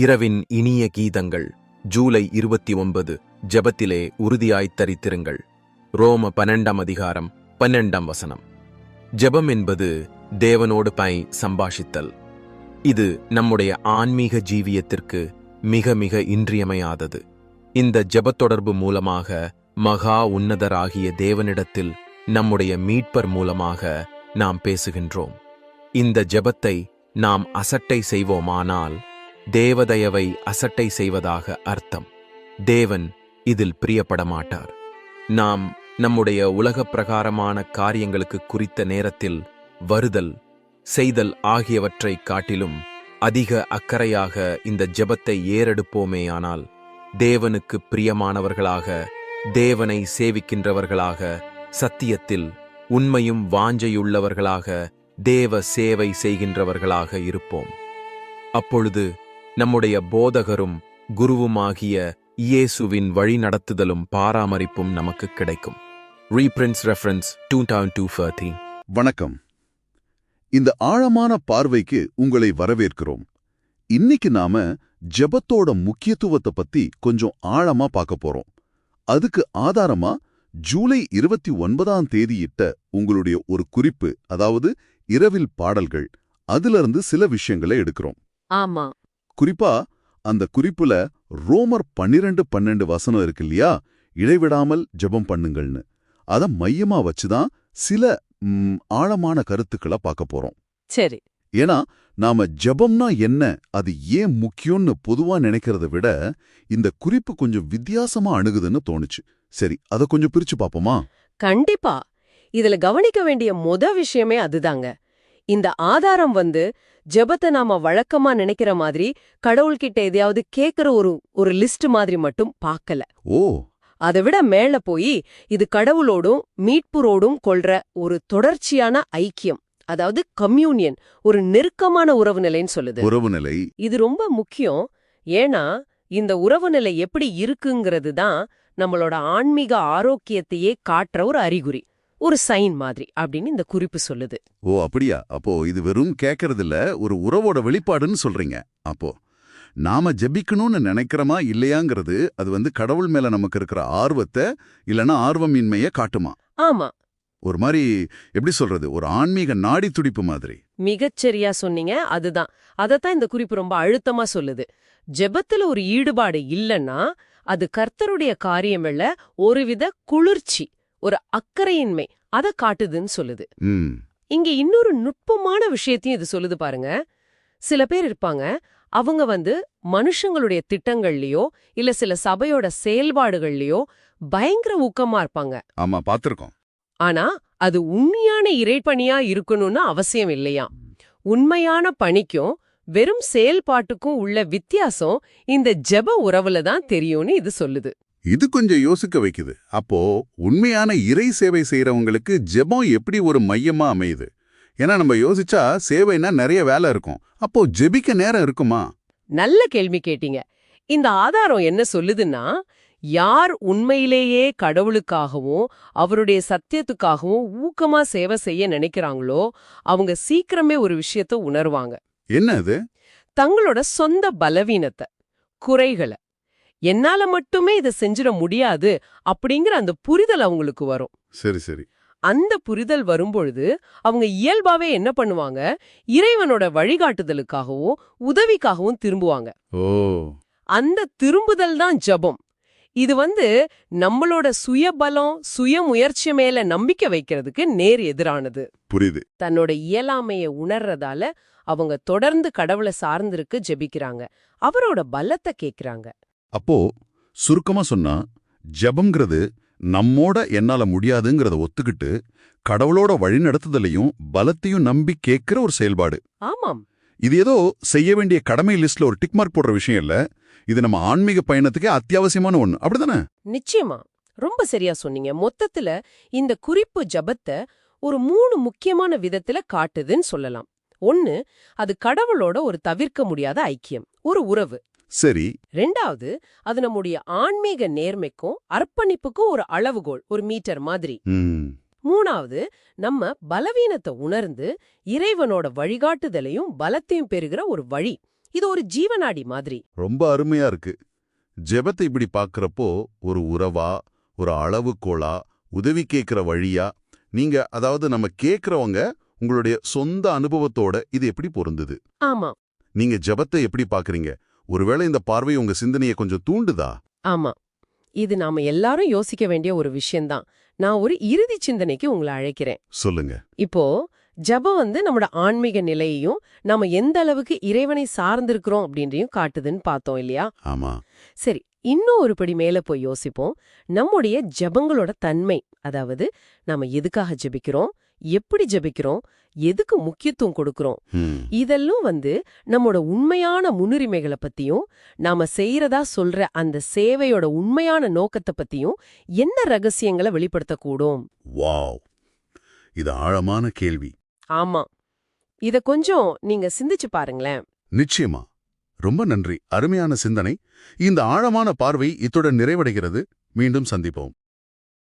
இரவின் இனிய கீதங்கள் ஜூலை இருபத்தி ஒன்பது ஜெபத்திலே உறுதியாய்த் தரித்திருங்கள். ரோம பன்னெண்டாம் அதிகாரம் பன்னெண்டாம் வசனம். ஜெபம் என்பது தேவனோடு பை சம்பாஷித்தல். இது நம்முடைய ஆன்மீக ஜீவியத்திற்கு மிக மிக இன்றியமையாதது. இந்த ஜபத் தொடர்பு மூலமாக மகா உன்னதராகிய தேவனிடத்தில் நம்முடைய மீட்பர் மூலமாக நாம் பேசுகின்றோம். இந்த ஜெபத்தை நாம் அசட்டை செய்வோமானால் தேவதயவை அசட்டை செய்வதாக அர்த்தம். தேவன் இதில் பிரியப்படமாட்டார். நாம் நம்முடைய உலகப் பிரகாரமான காரியங்களுக்கு குறித்த நேரத்தில் வருதல் செய்தல் ஆகியவற்றைக் காட்டிலும் அதிக அக்கறையாக இந்த ஜெபத்தை ஏறெடுப்போமேயானால் தேவனுக்கு பிரியமானவர்களாக தேவனை சேவிக்கின்றவர்களாக சத்தியத்தில் உண்மையும் வாஞ்சையுள்ளவர்களாக தேவ சேவை செய்கின்றவர்களாக இருப்போம். அப்பொழுது நம்முடைய போதகரும் குருவுமாகிய இயேசுவின் வழிநடத்துதலும் பாராமரிப்பும் நமக்கு கிடைக்கும். Reprints reference two thousand two வணக்கம். இந்த ஆழமான பார்வைக்கு உங்களை வரவேற்கிறோம். இன்னைக்கு நாம ஜெபத்தோட முக்கியத்துவத்தை பத்தி கொஞ்சம் ஆழமா பார்க்க போறோம். அதுக்கு ஆதாரமா ஜூலை இருபத்தி ஒன்பதாம் தேதியிட்ட உங்களுடைய ஒரு குறிப்பு அதாவது இரவில் பாடல்கள். அதிலிருந்து சில விஷயங்களை எடுக்கிறோம். ஆமா. குறிப்பா அந்த குறிப்புல ரோமர் பன்னிரண்டு பன்னெண்டு வசனம் இருக்கு இல்லையா இடைவிடாமல் ஜெபம் பண்ணுங்கள்னு. அத மையமா வச்சுதான் சில ஆழமான கருத்துக்களை பார்க்க போறோம். சரி. ஏன்னா நாம ஜெபம்னா என்ன? அது ஏன் முக்கியம்னு பொதுவா நினைக்கிறத விட இந்த குறிப்பு கொஞ்சம் வித்தியாசமா அணுகுதுன்னு தோணுச்சு. சரி அத கொஞ்சம் பிரிச்சு பாப்போமா? கண்டிப்பா. இதுல கவனிக்க வேண்டிய முத விஷயமே அதுதாங்க. இந்த ஆதாரம் வந்து ஜெபத்தை நாம வழக்கமா நினைக்கிற மாதிரி கடவுள்கிட்ட எதையாவது கேக்குற ஒரு ஒரு லிஸ்ட் மாதிரி மட்டும் பார்க்கல ஓ. அதை விட மேல போய் இது கடவுளோடும் மீட்புரோடும் கொள்ற ஒரு தொடர்ச்சியான ஐக்கியம் அதாவது கம்யூனியன் ஒரு நெருக்கமான உறவு நிலைன்னு சொல்லுது. உறவு நிலை. இது ரொம்ப முக்கியம். ஏன்னா இந்த உறவு நிலை எப்படி இருக்குங்கிறது தான் நம்மளோட ஆன்மீக ஆரோக்கியத்தையே காட்டுற ஒரு அறிகுறி. ஒரு சைன் மாதிரி அப்படின்னு இந்த குறிப்பு சொல்லுது. ஓ அப்படியா? அப்போ இது வெறும் கேட்கறதில்ல ஒரு உறவோட வெளிப்பாடுன்னு சொல்றீங்க. அப்போ நாம ஜெபிக்கணும்னு நினைக்கிறோமா இல்லையாங்கிறது அது வந்து கடவுள் மேல நமக்கு இருக்கிற ஆர்வத்தை இல்லனா ஆர்வமின்மையை காட்டுமா? ஆமா. ஒரு மாதிரி எப்படி சொல்றது ஒரு ஆன்மீக நாடி துடிப்பு மாதிரி. மிகச்சரியா சொன்னீங்க அதுதான். அதத்தான் இந்த குறிப்பு ரொம்ப அழுத்தமா சொல்லுது. ஜெபத்துல ஒரு ஈடுபாடு இல்லைன்னா அது கர்த்தருடைய காரியமில்ல ஒருவித குளிர்ச்சி. ஒரு அக்கறையின்மை. அதை காட்டுதுன்னு சொல்லுது. இங்க இன்னொரு நுட்பமான விஷயத்தையும் இது சொல்லுது பாருங்க. சில பேர் இருப்பாங்க. அவங்க வந்து மனுஷங்களுடைய திட்டங்கள்லயோ இல்ல சில சபையோட செயல்பாடுகள்லயோ பயங்கர ஊக்கமா இருப்பாங்க. ஆமா பாத்திருக்கோம். ஆனா அது உண்மையான இறைப்பணியா இருக்கணும்னு அவசியம் இல்லையா உண்மையான பணிக்கும் வெறும் செயல்பாட்டுக்கும் உள்ள வித்தியாசம் இந்த ஜெப உறவுல தான் தெரியும்னு இது சொல்லுது. இது கொஞ்சம் யோசிக்க வைக்குது. அப்போ உண்மையான இறை சேவை செய்யறவங்களுக்கு ஜெபம் எப்படி ஒரு மையமா அமையுது? ஏன்னா நம்ம யோசிச்சா சேவைனா நிறைய வேலை இருக்கும். அப்போ ஜெபிக்க நேரம் இருக்குமா? நல்ல கேள்வி கேட்டீங்க. இந்த ஆதாரம் என்ன சொல்லுதுன்னா யார் உண்மையிலேயே கடவுளுக்காகவும் அவருடைய சத்தியத்துக்காகவும் ஊக்கமா சேவை செய்ய நினைக்கிறாங்களோ அவங்க சீக்கிரமே ஒரு விஷயத்த உணர்வாங்க. என்ன அது? தங்களோட சொந்த பலவீனத்தை குறைகளை. என்னால மட்டுமே இதை செஞ்சிட முடியாது அப்படிங்கிற அந்த புரிதல் அவங்களுக்கு வரும். சரி சரி. அந்த புரிதல் வரும்பொழுது அவங்க இயல்பாவே என்ன பண்ணுவாங்க? இறைவனோட வழிகாட்டுதலுக்காகவும் உதவிக்காகவும் திரும்புவாங்க. ஓ. அந்த திரும்புதல் தான் ஜபம். இது வந்து நம்மளோட சுயபலம் சுய முயற்சி மேல நம்பிக்கை வைக்கிறதுக்கு நேர் எதிரானது. புரியுது. தன்னோட இயலாமைய உணர்றதால அவங்க தொடர்ந்து கடவுளை சார்ந்திருக்கு ஜெபிக்கிறாங்க. அவரோட பலத்தை கேக்குறாங்க. அப்போ சுருக்கமா சொன்னா ஜெபம்ங்கிறது நம்மோட என்னால முடியாதுங்கிறத ஒத்துக்கிட்டு கடவுளோட வழிநடத்துதலையும் பலத்தையும் நம்பி கேட்கிற ஒரு செயல்பாடு. ஆமாம். இது ஏதோ செய்ய வேண்டிய கடமை லிஸ்ட்ல ஒரு டிக் மார்க் போடுற விஷயம் இல்ல. இது நம்ம ஆன்மீக பயணத்துக்கே அத்தியாவசியமான ஒண்ணு. அப்படிதானே? நிச்சயமா. ரொம்ப சரியா சொன்னீங்க. மொத்தத்துல இந்த குறிப்பு ஜபத்தை ஒரு மூணு முக்கியமான விதத்துல காட்டுதுன்னு சொல்லலாம். ஒன்னு அது கடவுளோட ஒரு தவிர்க்க முடியாத ஐக்கியம் ஒரு உறவு. சரி. ரெண்டாவது அது நம்முடைய ஆன்மீக நேர்மைக்கும் அர்ப்பணிப்புக்கும் ஒரு அளவுகோல் ஒரு மீட்டர் மாதிரி. மூணாவது நம்ம பலவீனத்தை உணர்ந்து இறைவனோட வழிகாட்டுதலையும் பலத்தையும் பெறுகிற ஒரு வழி. இது ஒரு ஜீவநாடி மாதிரி. ரொம்ப அருமையா இருக்கு. ஜெபத்தை இப்படி பார்க்கறப்போ ஒரு உறவா ஒரு அளவுகோலா உதவி கேட்கிற வழியா நீங்க அதாவது நம்ம கேட்கறவங்க உங்களுடைய சொந்த அனுபவத்தோட இது எப்படி பொருந்துது? ஆமா. நீங்க ஜெபத்தை எப்படி பார்க்கறீங்க? ஒருவேளை இந்த பார்வை உங்க சிந்தனையை கொஞ்சம் தூண்டுதா? ஆமா. இது நாம எல்லாரும் யோசிக்க வேண்டிய ஒரு விஷயம்தான். நான் ஒரு இறுதி சிந்தனைக்கு உங்களை அழைக்கிறேன். சொல்லுங்க. இப்போ ஜெபம் வந்து நம்மோட ஆன்மீக நிலையையும் நாம எந்த அளவுக்கு இறைவனை சார்ந்திருக்கிறோம் அப்படின்றையும் காட்டுதுன்னு பார்த்தோம் இல்லையா? ஆமா. சரி இன்னும் ஒரு படி மேல போய் யோசிப்போம். நம்முடைய ஜெபங்களோட தன்மை அதாவது நாம எதுக்காக ஜெபிக்கிறோம்? எப்படி ஜெபிக்கிறோம்? எதுக்கு முக்கியத்துவம் கொடுக்கிறோம்? இதெல்லாம் வந்து நம்மோட உண்மையான முன்னுரிமைகளை பத்தியும் நாம செய்யறதா சொல்ற அந்த சேவையோட உண்மையான நோக்கத்தை பத்தியும் என்ன ரகசியங்களை வெளிப்படுத்தக்கூடும்? வாவ். இது ஆழமான கேள்வி. ஆமா. இத கொஞ்சம் நீங்க சிந்திச்சு பாருங்களேன். நிச்சயமா. ரொம்ப நன்றி. அருமையான சிந்தனை. இந்த ஆழமான பார்வை இத்துடன் நிறைவடைகிறது. மீண்டும் சந்திப்போம்.